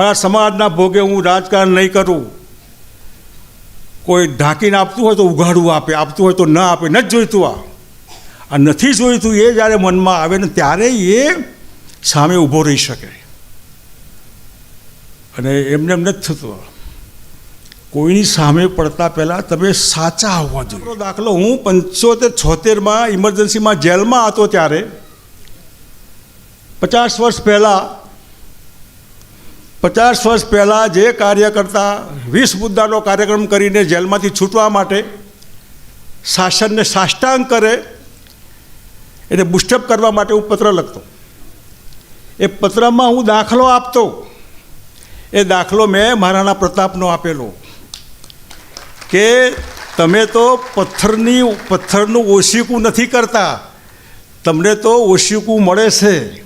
પણ આ સમાજના ભોગે હું રાજકારણ નહીં કરું. કોઈ ઢાંકીને આપતું હોય તો ઉઘાડું આપે, આપતું હોય તો ન આપે, ન જ જોઈતું આ. આ નથી જોઈતું એ જ્યારે મનમાં આવે ને ત્યારે એ સામે ઊભો રહી શકે. અને એમને એમ નથી થતું. કોઈની સામે પડતા પહેલાં તમે સાચા હોવા જોઈએ. દાખલો હું પંચોતેર, છોતેરમાં ઇમરજન્સીમાં જેલમાં હતો ત્યારે. પચાસ વર્ષ પહેલાં પચાસ વર્ષ પહેલાં જે કાર્યકર્તા વીસ મુદ્દાનો કાર્યક્રમ કરીને જેલમાંથી છૂટવા માટે શાસનને સાષ્ટાંગ કરે, એને બુસ્ટઅપ કરવા માટે હું પત્ર લખતો. એ પત્રમાં હું દાખલો આપતો. એ દાખલો મેં મહારાણા પ્રતાપનો આપેલો. કે તમે તો પથ્થરની, પથ્થરનું ઓશીકું નથી કરતા. તમને તો ઓશીકું મળે છે.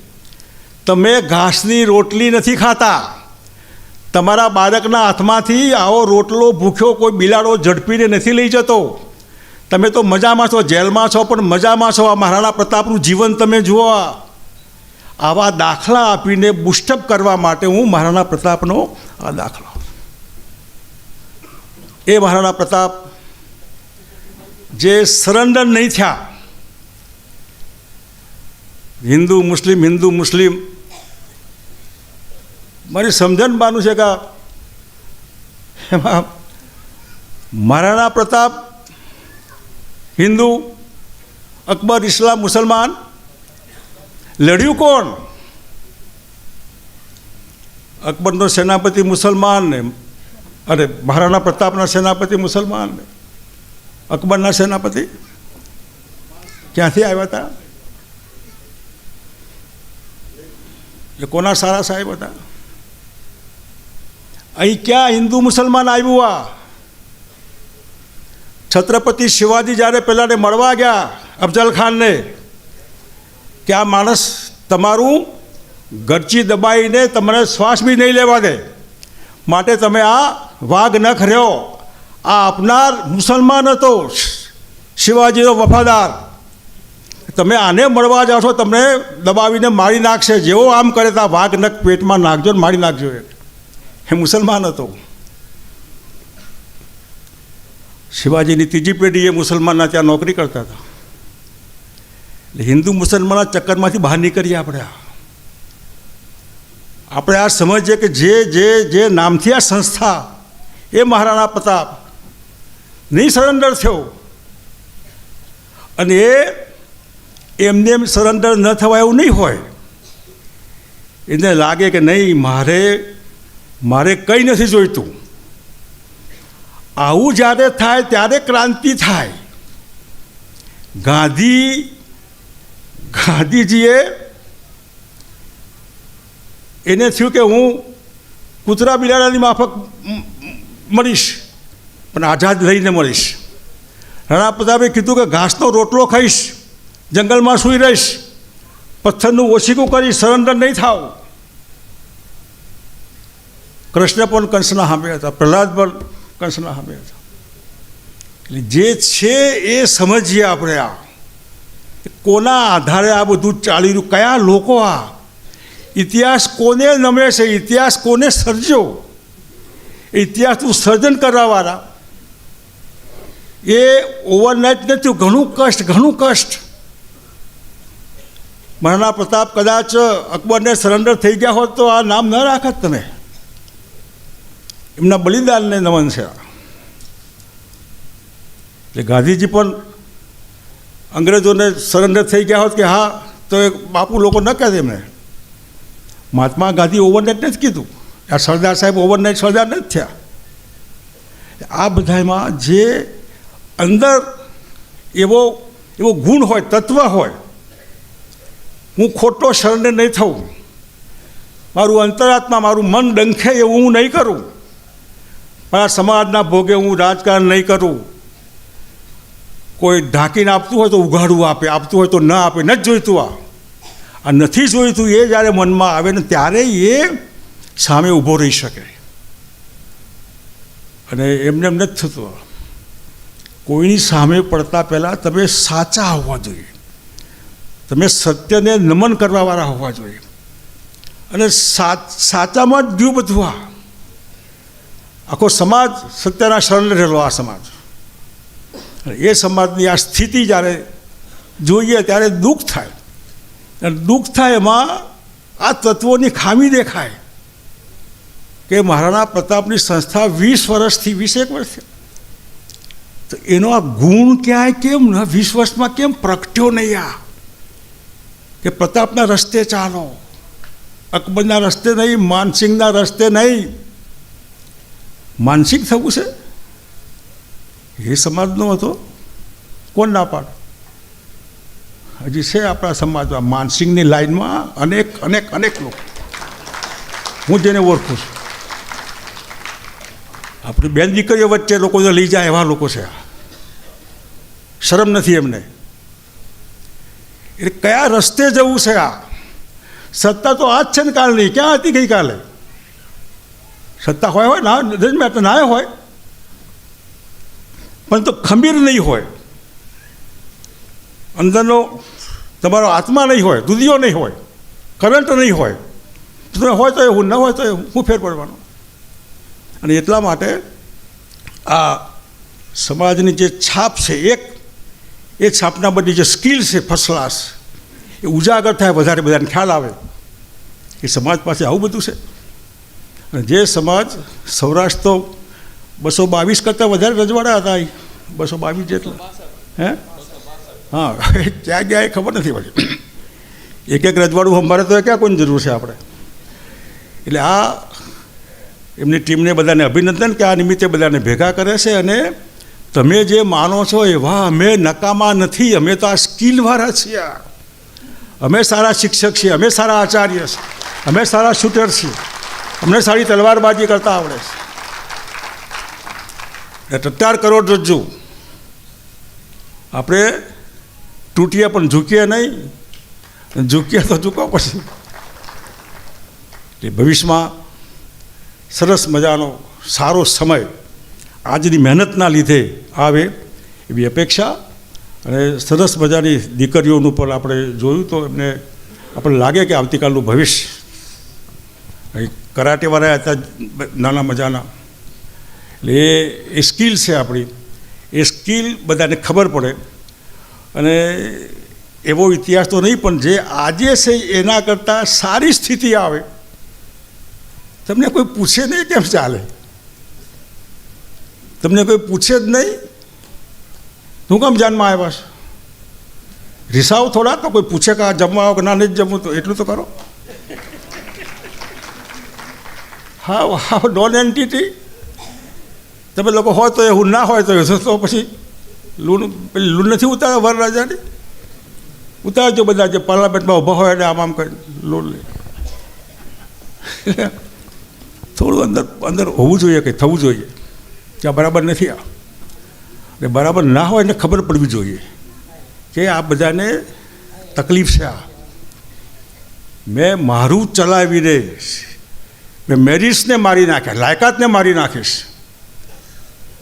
તમે ઘાસની રોટલી નથી ખાતા. તમારા બાળકના હાથમાંથી આવો રોટલો, ભૂખ્યો કોઈ બિલાડો ઝડપીને નથી લઈ જતો. તમે તો મજામાં છો, જેલમાં છો, પણ મજામાં છો. આ મહારાણા પ્રતાપનું જીવન તમે જુઓ. આવા દાખલા આપીને બુસ્ટઅપ કરવા માટે હું મહારાણા પ્રતાપનો આ દાખલો. એ મહારાણા પ્રતાપ, જે સરેન્ડર નહીં થયા. હિન્દુ, મુસ્લિમ હિન્દુ, મુસ્લિમ મારી સમજણ બાનું છે કે? એમાં મહારાણા પ્રતાપ હિન્દુ, અકબર ઇસ્લામ મુસલમાન, લડ્યું કોણ? અકબરનો સેનાપતિ મુસલમાન ને, અરે મહારાણા પ્રતાપના સેનાપતિ મુસલમાન ને. અકબરના સેનાપતિ ક્યાંથી આવ્યા હતા એ કોના સારા સાહેબ હતા? અહીં ક્યાં હિન્દુ મુસલમાન આવ્યું આ. છત્રપતિ શિવાજી જ્યારે પહેલાંને મળવા ગયા અફઝલ ખાનને, કે આ માણસ તમારું ગરચી દબાઈને તમને શ્વાસ બી નહીં લેવા દે, માટે તમે આ વાઘ ન ખર્યો આ આપનાર મુસલમાન હતો, શિવાજીનો વફાદાર. તમે આને મળવા છો તમને દબાવીને મારી નાખશે. જેવો આમ કરે તો આ વાઘ નખ પેટમાં નાખજો ને મારી નાખજો એ એ મુસલમાન હતો. શિવાજીની ત્રીજી પેઢી એ મુસલમાનના ત્યાં નોકરી કરતા હતા. એટલે હિન્દુ મુસલમાનના ચક્કરમાંથી બહાર નીકળીએ આપણે આપણે આ સમજીએ કે જે જે જે નામથી આ સંસ્થા, એ મહારાણા પ્રતાપ નહીં સરેન્ડર થયો. અને એ એમને એમ સરેન્ડર ન થવા એવું નહીં હોય. એને લાગે કે નહીં, મારે મારે કંઈ નથી જોઈતું. આવું જ્યારે થાય ત્યારે ક્રાંતિ થાય. ગાંધી, ગાંધીજીએ એને થયું કે હું કૂતરા બિલાડાની માફક મળીશ, પણ આઝાદ લઈને મળીશ. રાણા પ્રતાપે કીધું કે ઘાસનો રોટલો ખાઈશ, જંગલમાં સૂઈ રહીશ, પથ્થરનું ઓછીકું કરીશ સરેન્ડર નહીં થાવ. કૃષ્ણ પણ કંસના સામે હતા, પ્રહલાદ પણ કંસના સામે હતા. એટલે જે છે એ સમજીએ આપણે આ. કોના આધારે આ બધું ચાલી રહ્યું, કયા લોકો આ? ઇતિહાસ કોને નમે છે? ઇતિહાસ કોને સર્જ્યો? ઇતિહાસનું સર્જન કરવાવાળા એ ઓવરનાઇટ નથી ઘણું કષ્ટ ઘણું કષ્ટ. મહારાણા પ્રતાપ કદાચ અકબરને સરેન્ડર થઈ ગયા હોત તો આ નામ ન રાખત તમે. એમના બલિદાનને નમન છે. એટલે ગાંધીજી પણ અંગ્રેજોને સરેન્ડર થઈ ગયા હોત કે હા, તો એ બાપુ લોકો ન કહે એમને. મહાત્મા ગાંધી ઓવરનાઇટ નથી કીધું. આ સરદાર સાહેબ ઓવરનાઇટ સરદાર નથી થયા. આ બધામાં જે અંદર એવો એવો ગુણ હોય, તત્વ હોય, હું ખોટો શરણે નહીં થઉં. મારું અંતરાત્મા, મારું મન ડંખે એવું હું નહીં કરું. પણ આ સમાજના ભોગે હું રાજકારણ નહીં કરું. કોઈ ઢાંકીને આપતું હોય તો ઉઘાડું આપે, આપતું હોય તો ન આપે, ન જ જોઈતું આ. આ નથી જોઈતું એ જ્યારે મનમાં આવે ને ત્યારે એ સામે ઊભો રહી શકે. અને એમને એમ નથી થતું. કોઈની સામે પડતા પહેલાં તમે સાચા હોવા જોઈએ. તમે સત્યને નમન કરવાવાળા હોવા જોઈએ. અને સાચ સાચામાં જ ગયું બધું આ. આખો સમાજ સત્યના શરણે રહેલો આ સમાજ. એ સમાજની આ સ્થિતિ જ્યારે જોઈએ ત્યારે દુઃખ થાય. અને દુઃખ થાય એમાં આ તત્વોની ખામી દેખાય કે મહારાણા પ્રતાપની સંસ્થા વીસ વર્ષથી વીસેક વર્ષથી તો એનો આ ગુણ ક્યાંય કેમ ન વીસ વર્ષમાં કેમ પ્રગટ્યો નહીં આ? કે પ્રતાપના રસ્તે ચાલો. અકબરના રસ્તે નહીં, માનસિંહના રસ્તે નહીં માનસિક થવું છે? એ સમાજનો હતો. કોણ ના પાડે? હજી છે આપણા સમાજમાં માનસિંહની લાઈનમાં અનેક અનેક અનેક લોકો. હું જેને ઓળખું છું. આપણી બેન દીકરીઓ વચ્ચે લોકોને લઈ જાય એવા લોકો છે. શરમ નથી એમને. એટલે કયા રસ્તે જવું છે આ? સત્તા તો આજ છે ને કાલની. ક્યાં હતી ગઈકાલે? સત્તા હોય હોય, ના ડઝન્ટ મેટર ના હોય. પણ તો ખમીર નહીં હોય. અંદરનો તમારો આત્મા નહીં હોય, દુધિયો નહીં હોય, કરંટ નહીં હોય. તમે હોય તો એવું ન હોય તો હું ફેર પડવાનો. અને એટલા માટે આ સમાજની જે છાપ છે, એક, એ છાપના બધી જે સ્કિલ છે ફર્સ્ટ ક્લાસ એ ઉજાગર થાય, વધારે બધાને ખ્યાલ આવે. એ સમાજ પાસે આવું બધું છે. અને જે સમાજ સૌરાષ્ટ્ર તો બસો બાવીસ કરતાં વધારે રજવાડા હતા અહીં બસો બાવીસ જેટલા. હે? હા, ક્યાં ગયા એ ખબર નથી પછી. એક એક રજવાડું અમારે તો ક્યાં કોઈની જરૂર છે આપણે? એટલે આ એમની ટીમને બધાને અભિનંદન કે આ નિમિત્તે બધાને ભેગા કરે છે અને તમે જે માનો છો એવા અમે નકામા નથી, અમે તો આ સ્કિલવાળા છીએ. અમે સારા શિક્ષક છીએ, અમે સારા આચાર્ય છીએ, અમે સારા શૂટર છીએ. અમને સારી તલવારબાજી કરતા આવડે છે. ટટ્ટાર કરોડ રજ્જુ. આપણે તૂટીએ પણ ઝૂકીએ નહીં, ઝૂકીએ તો ઝૂકવા પડશે એટલે ભવિષ્યમાં સરસ મજાનો, સારો સમય આજની મહેનતના લીધે આવે એવી અપેક્ષા અને સરસ મજાની દીકરીઓનું પણ આપણે જોયું તો એમને આપણને લાગે કે આવતીકાલનું ભવિષ્ય. કરાટેવાળા હતા, નાના મજાના. એટલે એ સ્કિલ છે આપણી. એ સ્કિલ બધાને ખબર પડે. અને એવો ઇતિહાસ તો નહીં, પણ જે આજે છે એના કરતાં સારી સ્થિતિ આવે. તમને કોઈ પૂછે નહીં કેમ ચાલે? તમને કોઈ પૂછે જ નહીં? હું કેમ જાનમાં આવ્યા છે? રિસાવ થોડા તો કોઈ પૂછે કે આ જમવા આવો કે ના, નહીં જમવું તો એટલું તો કરો. હા હા નોન એન્ટિટી તમે લોકો હોય તો એવું ના હોય તો એ. તો પછી લૂણ પેલી લૂણ નથી ઉતારે વરરાજાની ઉતારજો બધા જે પાર્લામેન્ટમાં ઊભા હોય અને આમ આમ કરી લૂણ લે. થોડું અંદર અંદર હોવું જોઈએ કે થવું જોઈએ. કે આ બરાબર નથી આ. એટલે બરાબર ના હોય એને ખબર પડવી જોઈએ કે આ બધાને તકલીફ છે આ. મેં મારું ચલાવીને મેં મેરિટ્સને મારી નાખ્યા લાયકાતને મારી નાખીશ.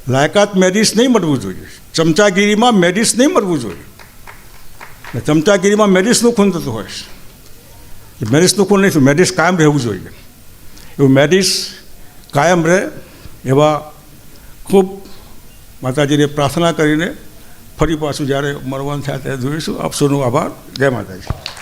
લાયકાત મેરિટ્સ નહીં મળવું જોઈએ. ચમચાગીરીમાં મેરિટ્સ નહીં મળવું જોઈએ. ચમચાગીરીમાં મેરિટ્સનું ખૂન થતું હોય છે. મેરિટ્સનું ખૂન નહીં થયું મેરિટ્સ કાયમ રહેવું જોઈએ. એવું મેરિટ્સ કાયમ રહે એવા ખૂબ માતાજીને પ્રાર્થના કરીને ફરી પાછું જ્યારે મરવાનું થાય ત્યારે જોઈશું. આપ આભાર. જય માતાજી.